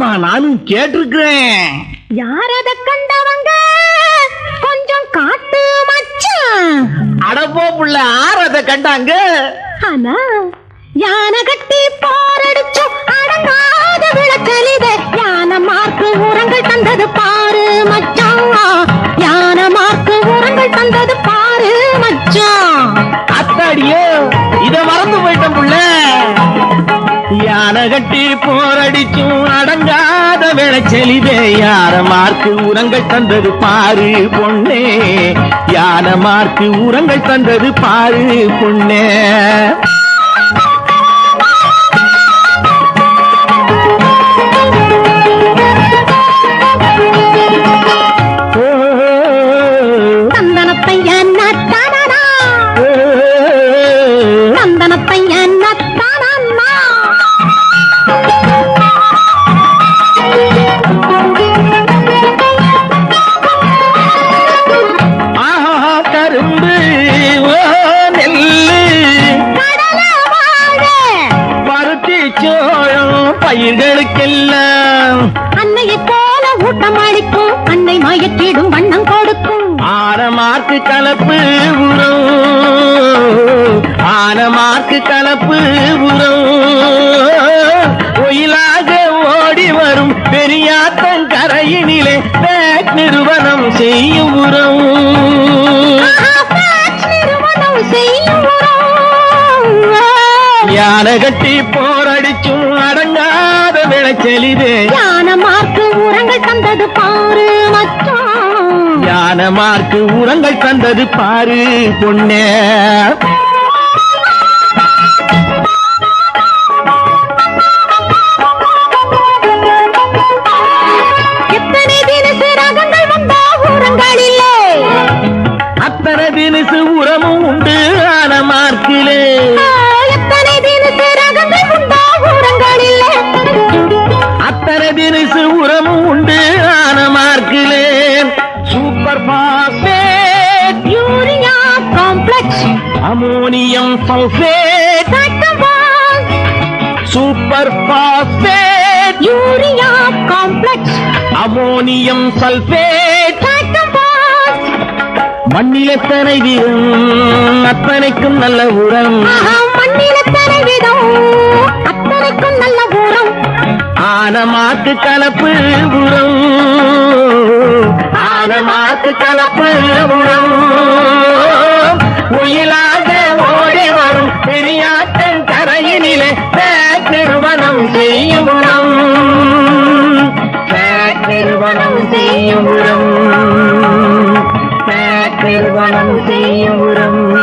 கேட்டிருக்கிறேன். யார் அத கண்டவங்க? கொஞ்சம் காட்டு மச்சான். அடப்போ புள்ள ஆர் அதை கண்டாங்க. ஆனா யானை கட்டி போரடிச்சும் அடங்காத விளக்கலித யானை மார்க்கு உரங்கள் தந்தது பாரு மச்சான். யானை மார்க்கு உரங்கள் தந்தது பாரு மச்சான். அத்தாடியோ இத மறந்து போயிட்டேன் புள்ள. அணகட்டி போரடிச்சும் அடங்காத விளைச்சலிதே யார மார்க்கு உரங்கள் தந்தது பாரு பொண்ணே? யான மார்க்கு உரங்கள் தந்தது பாரு பொண்ணே? பயிர்களுக்கெல்லாம் அன்னையை போல ஊட்டம் அளிக்கும் அன்னை மயற்றிடும் வண்ணம் கொடுக்கும். ஆனமாக்கு கலப்பு உரம் ஆனமாக்கு கலப்பு உரம் ஒயிலாக ஓடி வரும் பெரியாத்தன் கரையினிலே நிறுவனம் செய்யும் உரம் யானை கட்டி போரடிச்சும் அடங்காத விளைச்செலிதே. யானை மார்க்கு உரங்கள் தந்தது பாரு மச்சான். யானை மார்க்கு உரங்கள் தந்தது பாரு பொண்ணே. அத்தனை தினசு உரமும் உண்டு ஆன மார்க்கிலே. Complex ammonium காட்டவாஸ் super phosphate urea complex ammonium காட்டவாஸ் மண்ணில் எத்தனை வீரம் அத்தனைக்கும் நல்ல உரம். மண்ணில் எத்தனை விதம் அத்தனைக்கும் நல்ல உரம். ஆனமாக்கு கலப்பு உரம். ஆனமாக்கு கலப்பு உரம். செய்யும் உரம் செய்யும் உரம்.